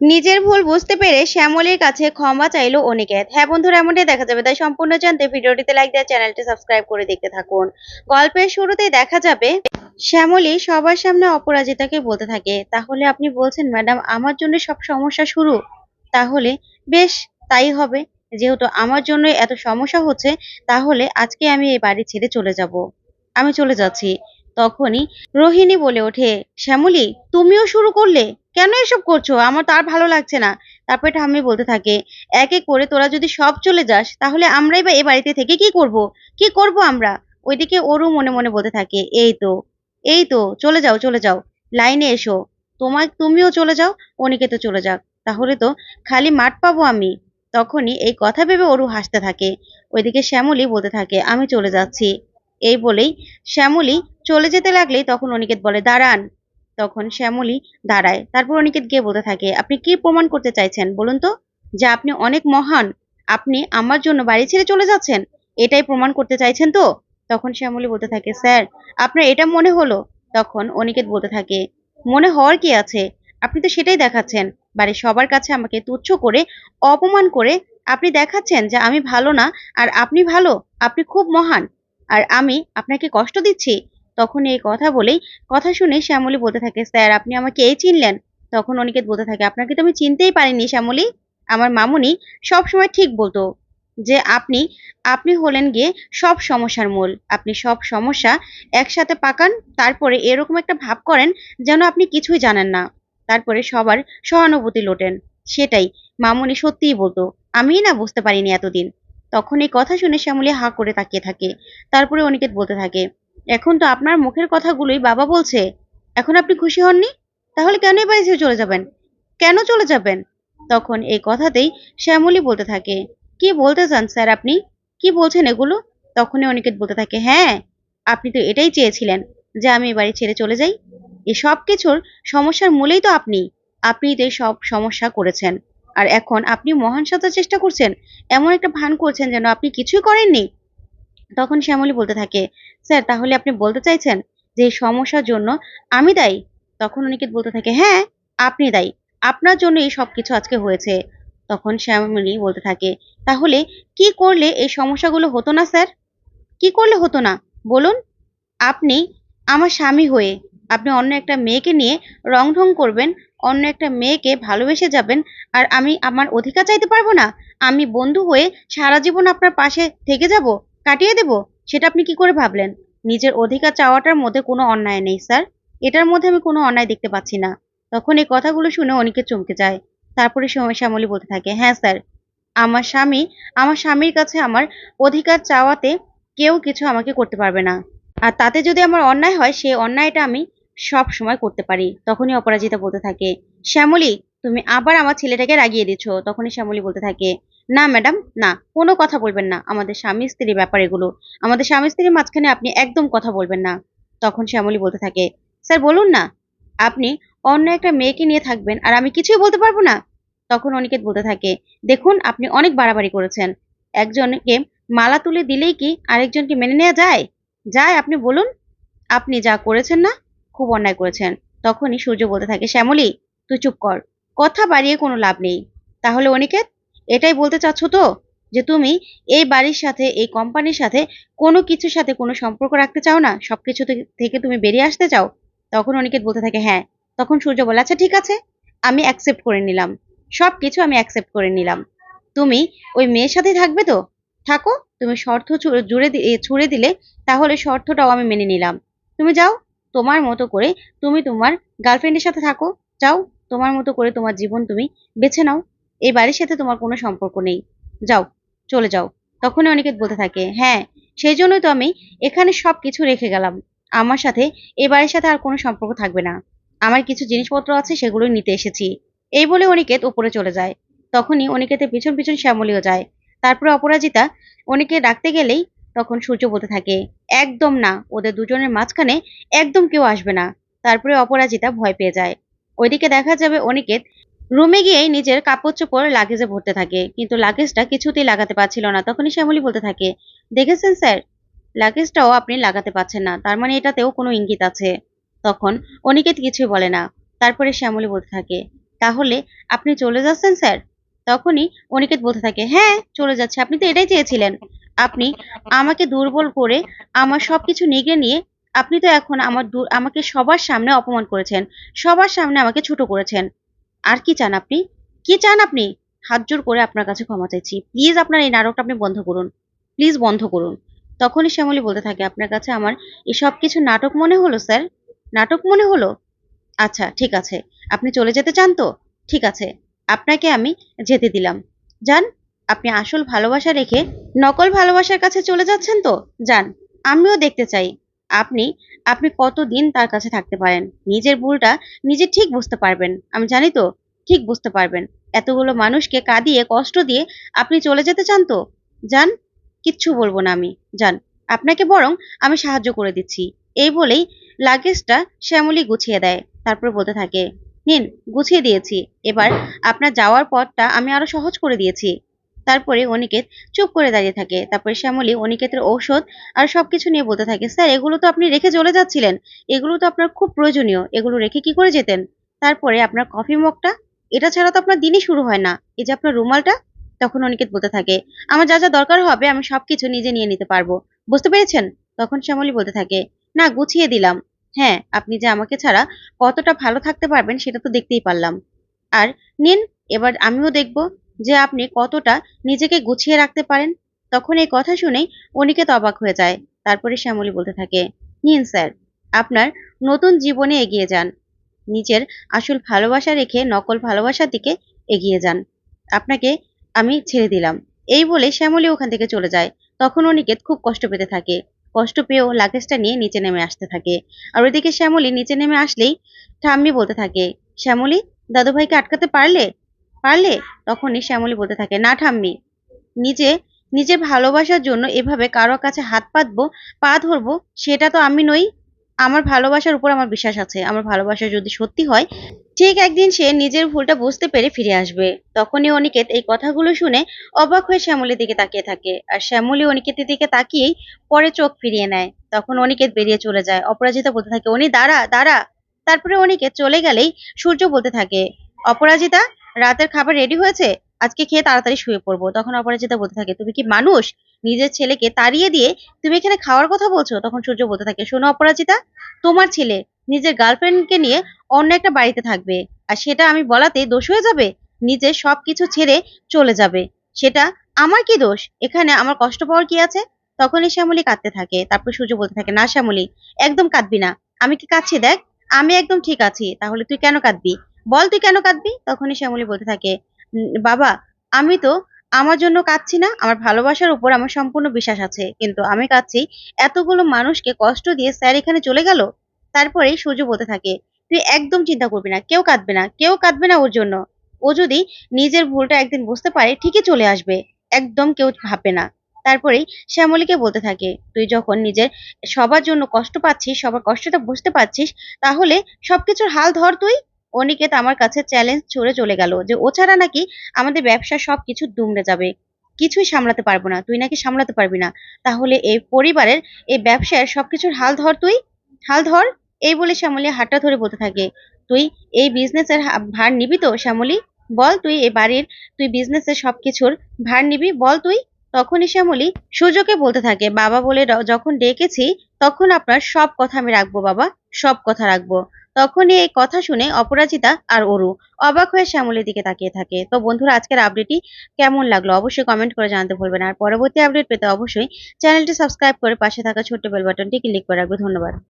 নিজের ভুল বুঝতে পেরে শ্যামলীর কাছে ক্ষমা চাইলো অনিকেত। হ্যাঁ বন্ধুরা, এমনটাই দেখা যাবে। তাই সম্পূর্ণ জানতে ভিডিওটিতে লাইক দেওয়া চ্যানেলটি সাবস্ক্রাইব করে দেখতে থাকুন। গল্পের শুরুতেই দেখা যাবে, শ্যামলী সবার সামনে অপরাজিতাকে বলতে থাকে, তাহলে আপনি বলছেন, ম্যাডাম, আমার জন্য সব সমস্যা শুরু? তাহলে বেশ, তাই হবে। যেহেতু আমার জন্য এত সমস্যা হচ্ছে, তাহলে আজকে আমি এই বাড়ি ছেড়ে চলে যাব। আমি চলে যাচ্ছি। তখনই রোহিণী বলে ওঠে, শ্যামলী, তুমিও শুরু করলে? কেন এসব করছ? আমার তো আর ভালো লাগছে না। তারপরে ঠাম্মি বলতে থাকে, এক করে তোরা যদি সব চলে যাস, তাহলে আমরাই বা এ বাড়িতে থেকে কি করব? কি করব আমরা? ওইদিকে ওরও মনে মনে বলতে থাকে, এই তো এই তো, চলে যাও চলে যাও, লাইনে এসো। তোমার তুমিও চলে যাও, অনিকে তো চলে যাক। তাহলে তো খালি মাঠ পাবো আমি। তখনই এই কথা ভেবে ওরু হাসতে থাকে। ওইদিকে শ্যামলী বলতে থাকে, আমি চলে যাচ্ছি। এই বলেই শ্যামলী চলে যেতে লাগলেই তখন অনিকেত বলে, দাঁড়ান। তখন শ্যামলী দাঁড়ায়। তারপর অনিকেত গিয়ে বলতে থাকে, আপনি কি প্রমাণ করতে চাইছেন? বলুন তো যে আপনি অনেক মহান। আপনি আমার জন্য বাড়ি ছেড়ে চলে যাচ্ছেন? এটাই প্রমাণ করতে চাইছেন তো? তখন শ্যামলী বলতে থাকে, স্যার, আপনার এটা মনে হলো? তখন অনিকেত বলতে থাকে, মনে হওয়ার কি আছে? আপনি তো সেটাই দেখাচ্ছেন। বাড়ির সবার কাছে আমাকে তুচ্ছ করে, অপমান করে আপনি দেখাচ্ছেন যে আমি ভালো না, আর আপনি ভালো, আপনি খুব মহান। আর আমি আপনাকে কষ্ট দিচ্ছি। তখন এই কথা বলেই কথা শুনে শ্যামলী বলতে থাকে, স্যার, আপনি আমাকে এই চিনলেন। তখন অনিকেত বলতে থাকে, আপনাকে তো আমি চিনতেই পারিনি শ্যামলী। আমার মামুনি সবসময় ঠিক বলতো যে আপনি আপনি হলেন গিয়ে সব সমস্যার মূল। আপনি সব সমস্যা একসাথে পাকান, তারপরে এরকম একটা ভাব করেন যেন আপনি কিছুই জানেন না। তারপরে সবার সহানুভূতি লোটেন। সেটাই মামুনি সত্যিই বলতো, আমিই না বুঝতে পারিনি এতদিন। তখন এই কথা শুনে শ্যামলী হা করে তাকিয়ে থাকে। তারপরে অনিকেত বলতে থাকে এখন তো আপনার মুখের কথাগুলোই বাবা বলছে। এখন আপনি খুশি হননি? তাহলে কেন এই বাড়ি ছেড়ে চলে যাবেন? কেন চলে যাবেন? তখন এই কথাতেই শ্যামলী বলতে থাকে, কি বলতে চান স্যার আপনি? কি বলছেন এগুলো? তখনই অনিকেত বলতে থাকে হ্যাঁ আপনি তো এটাই চেয়েছিলেন যে আমি এই বাড়ি ছেড়ে চলে যাই। এই সব কিছুর সমস্যার মূলেই তো আপনি। আপনিই তো সব সমস্যা করেছেন। আর এখন আপনি মহান সাজার চেষ্টা করছেন। এমন একটা ভান করছেন যেন আপনি কিছুই করেননি। তখন শ্যামলী বলতে থাকে, স্যার, তাহলে আপনি বলতে চাইছেন যে এই সমস্যার জন্য আমি দায়ী? তখন অনিকেত বলতে থাকে হ্যাঁ আপনি দায়ী। আপনার জন্য এই সব কিছু আজকে হয়েছে। তখন শ্যামলী বলতে থাকে, তাহলে কি করলে এই সমস্যাগুলো হতো না, স্যার? কি করলে হতো না? বলুন। আপনি আমার স্বামী হয়ে আপনি অন্য একটা মেয়েকে নিয়ে রং ঢং করবেন, অন্য একটা মেয়েকে ভালোবেসে যাবেন, আর আমি আমার অধিকার চাইতে পারব না। আমি বন্ধু হয়ে সারা জীবন আপনার পাশে থেকে যাব। কাটিয়ে দেব? সেটা আপনি কি করে ভাবলেন? নিজের অধিকার চাওয়াটার মধ্যে কোনো অন্যায় নেই, স্যার। এটার মধ্যে আমি কোনো অন্যায় দেখতে পাচ্ছি না। তখন এই কথাগুলো শুনে অনেকে চমকে যায়। তারপরে শ্যামলী বলতে থাকে হ্যাঁ স্যার। আমার স্বামী, আমার স্বামীর কাছে আমার অধিকার চাওয়াতে কেউ কিছু আমাকে করতে পারবে না। আর তাতে যদি আমার অন্যায় হয় সেই অন্যায়টা আমি সব সময় করতে পারি। তখনই অপরাজিতা বলতে থাকে, শ্যামলী, তুমি আবার আমার ছেলেটাকে রাগিয়ে দিচ্ছ। তখনই শ্যামলী বলতে থাকে না ম্যাডাম না। কোনো কথা বলবেন না। আমাদের স্বামী স্ত্রীর ব্যাপার এগুলো। আমাদের স্বামী স্ত্রীর মাঝখানে আপনি একদম কথা বলবেন না। তখন শ্যামলী বলতে থাকে, স্যার, বলুন না। আপনি অন্য একটা মেয়েকে নিয়ে থাকবেন আর আমি কিছুই বলতে পারব না। তখন অনিকেত বলতে থাকে, দেখুন, আপনি অনেক বাড়াবাড়ি করেছেন। একজনকে মালা তুলে দিলেই কি আরেকজনকে মেনে নেওয়া যায়? যায়, আপনি বলুন। আপনি যা করেছেন না, খুব অন্যায় করেছেন। তখনই সূর্য বলতে থাকে, শ্যামলী, তুই চুপ কর। কথা বাড়িয়ে কোনো লাভ নেই। তাহলে অনিকেত? এটাই বলতে চাচ্ছ তো? যে তুমি এই বাড়ির সাথে, এই কোম্পানির সাথে কোনো কিছুর সাথে কোনো সম্পর্ক রাখতে চাও না? সবকিছু থেকে তুমি বেরিয়ে আসতে চাও? তখন অনিকেত বলতে থাকে হ্যাঁ। তখন সূর্য বলে আচ্ছা ঠিক আছে। আমি অ্যাকসেপ্ট করে নিলাম। সব কিছু আমি অ্যাকসেপ্ট করে নিলাম। তুমি ওই মেয়ের সাথে থাকবে তো? থাকো। তুমি শর্ত জুড়ে ছুড়ে দিলে তাহলে শর্তটাও আমি মেনে নিলাম। তুমি যাও। তোমার মতো করে তুমি তোমার গার্লফ্রেন্ডের সাথে থাকো। যাও। তোমার মতো করে তোমার জীবন তুমি বেছে নাও। এই বাড়ির সাথে তোমার কোনো সম্পর্ক নেই। যাও, চলে যাও। তখনই অনিকেত বলতে থাকে হ্যাঁ সেই জন্যই তো আমি এখানে সব কিছু রেখে গেলাম। আমার সাথে এ বাড়ির সাথে আর কোনো সম্পর্ক থাকবে না। আমার কিছু জিনিসপত্র আছে সেগুলো নিতে এসেছি। এই বলে অনিকেত উপরে চলে যায়। তখনই অনিকেতের পিছন পিছন শ্যামলীও যায়। তারপরে অপরাজিতা অনিকে ডাকতে গেলেই তখন সূর্য বলতে থাকে, একদম না, ওদের দুজনের মাঝখানে একদম কেউ আসবে না। তারপরে অপরাজিতা ভয় পেয়ে যায়। ওইদিকে দেখা যাবে অনিকেত রুমে গিয়েই নিজের কাপড় চোপড় লাগেজে ভরতে থাকে। কিন্তু লাগেজটা কিছুতেই লাগাতে পারছিল না। তখনই শ্যামলী বলতে থাকে, দেখেছেন স্যার? লাগেজটাও আপনি লাগাতে পারছেন না। তার মানে এটাতেও কোনো ইঙ্গিত আছে। তখন অনিকেত কিছুই বলে না। তারপরে শ্যামলী বলতে থাকে, তাহলে আপনি চলে যাচ্ছেন স্যার? তখনই অনিকেত বলতে থাকে হ্যাঁ চলে যাচ্ছে। আপনি তো এটাই চেয়েছিলেন। আপনি আমাকে দুর্বল করে আমার সবকিছু নিগড়ে নিয়ে আপনি তো এখন আমার আমাকে সবার সামনে অপমান করেছেন। সবার সামনে আমাকে ছোট করেছেন। আর কি চান আপনি? কি চান আপনি? হাত জোর করে আপনার কাছে ক্ষমা চাইছি। প্লিজ আপনার এই নাটকটা আপনি বন্ধ করুন। প্লিজ বন্ধ করুন। তখনই শ্যামলী বলতে থাকে, আপনার কাছে আমার এসব কিছু নাটক মনে হলো, স্যার? নাটক মনে হলো? আচ্ছা ঠিক আছে। আপনি চলে যেতে চান তো? ঠিক আছে। আপনাকে আমি যেতে দিলাম। যান, আপনি আসল ভালোবাসা রেখে নকল ভালোবাসার কাছে চলে যাচ্ছেন তো? যান, আমিও দেখতে চাই। আপনি আপনি কতদিন তার কাছে থাকতে পারেন? নিজের ভুলটা নিজে ঠিক বুঝতে পারবেন। আমি জানি তো, ঠিক বুঝতে পারবেন। এতগুলো মানুষকে কাঁদিয়ে, কষ্ট দিয়ে আপনি চলে যেতে চান তো? যান, কিচ্ছু বলব না আমি। যান, আপনাকে বরং আমি সাহায্য করে দিচ্ছি। এই বলেই লাগেজটা শ্যামলী গুছিয়ে দেয়। তারপর বলতে থাকে, নিন, গুছিয়ে দিয়েছি। এবার আপনার যাওয়ার পথটা আমি আরও সহজ করে দিয়েছি। তারপরে অনিকেত চুপ করে দাঁড়িয়ে থাকে। তারপরে শ্যামলী অনিকেতের ঔষধ আর সবকিছু নিয়ে বলতে থাকে, স্যার, এগুলো তো আপনি রেখে চলে যাচ্ছিলেন। এগুলো তো আপনার খুব প্রয়োজনীয়। এগুলো রেখে কি করে যেতেন? তারপরে আপনার কফি মগটা, এটা ছাড়া তো আপনার দিনই শুরু হয় না। এই যে আপনার রুমালটা? তখন অনিকেত বলতে থাকে, আমার যা যা দরকার হবে, আমি সবকিছু নিজে নিয়ে নিতে পারব। বুঝতে পেরেছেন? তখন শ্যামলী বলতে থাকে, না, গুছিয়ে দিলাম। হ্যাঁ আপনি যে আমাকে ছাড়া কতটা ভালো থাকতে পারবেন, সেটা তো দেখতেই পারলাম। আর নিন, এবার আমিও দেখব। যে আপনি কতটা নিজেকে গুছিয়ে রাখতে পারেন? তখন এই কথা শুনেই অনিকেত অবাক হয়ে যায়। তারপরে শ্যামলী বলতে থাকে, নিন স্যার, আপনার নতুন জীবনে এগিয়ে যান। নিজের আসল ভালোবাসা রেখে নকল ভালোবাসার দিকে এগিয়ে যান। আপনাকে আমি ছেড়ে দিলাম। এই বলে শ্যামলী ওখান থেকে চলে যায়। তখন অনিকেত খুব কষ্ট পেতে থাকে। কষ্ট পেয়েও লাগেজটা নিয়ে নিচে নেমে আসতে থাকে। আর ওইদিকে শ্যামলী নিচে নেমে আসলেই ঠাম্মি বলতে থাকে, শ্যামলী, দাদুভাইকে আটকাতে পারলে পারলে? তখনই শ্যামলী বলতে থাকে। না ঠাম্মি, নিজে নিজের ভালোবাসার জন্য এভাবে কারও কাছে হাত পাতবো, পা ধরবো, সেটা তো আমি নই। আমার ভালোবাসার উপর আমার বিশ্বাস আছে। আমার ভালোবাসা যদি সত্যি হয়, ঠিক একদিন সে নিজের ভুলটা বুঝতে পেরে ফিরে আসবে। তখনই অনিকেত এই কথাগুলো শুনে অবাক হয়ে শ্যামলীর দিকে তাকিয়ে থাকে। আর শ্যামলী অনিকেতের দিকে তাকিয়েই পরে চোখ ফিরিয়ে নেয়। তখন অনিকেত বেরিয়ে চলে যায়। অপরাজিতা বলতে থাকে উনি দাঁড়া দাঁড়া। তারপরে অনিকেত চলে গেলেই সূর্য বলতে থাকে, অপরাজিতা রাতের খাবার রেডি হয়েছে, আজকে খেয়ে তাড়াতাড়ি শুয়ে পড়ব। তখন অপরাজিতা বলতে থাকে, তুমি কি মানুষ? নিজের ছেলেকে তাড়িয়ে দিয়ে তুমি এখানে খাওয়ার কথা বলছো? তখন সূর্য বলতে থাকে, শোনো অপরাজিতা, তোমার ছেলে নিজের গার্লফ্রেন্ডকে নিয়ে অন্য একটা বাড়িতে থাকবে, আর সেটা আমি বলাতে দোষ হয়ে যাবে? নিজের সবকিছু ছেড়ে চলে যাবে। সেটা আমার কি দোষ? এখানে আমার কষ্ট পাওয়ার কি আছে? তখনই শ্যামলী কাঁদতে থাকে। তারপর সূর্য বলতে থাকে, না শ্যামলী, একদম কাঁদবি না। আমি কি কাঁদছি দেখ? আমি একদম ঠিক আছি। তাহলে তুই কেন কাঁদবি? বল তুই কেন কাঁদবি? তখনই শ্যামলী বলতে থাকে বাবা, আমি তো আমার জন্য কাঁদছি না, আমার ভালোবাসার উপর আমার সম্পূর্ণ বিশ্বাস আছে, কিন্তু আমি কাঁদছি, এতগুলো মানুষকে কষ্ট দিয়ে স্যার এখানে চলে গেল? তারপরেই সূর্য বলতে থাকে, তুই একদম চিন্তা করবি না, কেউ কাঁদবে না, কেউ কাঁদবে না ওর জন্য। ও যদি নিজের ভুলটা একদিন বুঝতে পারে, ঠিকই চলে আসবে, একদম কেউ ভাববে না। তারপরেই শ্যামলীকে বলতে থাকে, তুই যখন নিজের সবার জন্য কষ্ট পাচ্ছিস, সবার কষ্টটা বুঝতে পারছিস, তাহলে সবকিছুর হাল ধর তুই। অনিকেত আমার কাছে চ্যালেঞ্জ ছুড়ে চলে গেল যে, ও ছাড়া নাকি আমাদের ব্যবসা সবকিছু দুমড়ে যাবে। কিছুই সামলাতে পারব না। তুই নাকি সামলাতে পারবি না। তাহলে এই পরিবারের এই ব্যবসার সবকিছুর হাল ধর তুই। হাল ধর। এই বলে শ্যামলী হাতটা ধরে বলতে থাকে। তুই এই বিজনেসের ভার নিবি তো শ্যামলী? বল তুই এই বাড়ির, তুই বিজনেসের সবকিছুর ভার নিবি? বল তুই। তখনই শ্যামলী সূর্যকে বলতে থাকে, বাবা বলে যখন ডেকেছি, তখন আপনার সব কথা আমি রাখব বাবা। সব কথা রাখব। তখনই এই কথা শুনে অপরাজিতা আর অরু অবাক হয়ে শ্যামলের দিকে তাকিয়ে থাকে। তো বন্ধুরা, আজকের আপডেটটি কেমন লাগল অবশ্যই কমেন্ট করে জানাতে ভুলবেন আর পরবর্তী আপডেট পেতে অবশ্যই চ্যানেলটি সাবস্ক্রাইব করে পাশে থাকা ছোট্ট বেল বাটনটি ক্লিক করে রাখবে। ধন্যবাদ।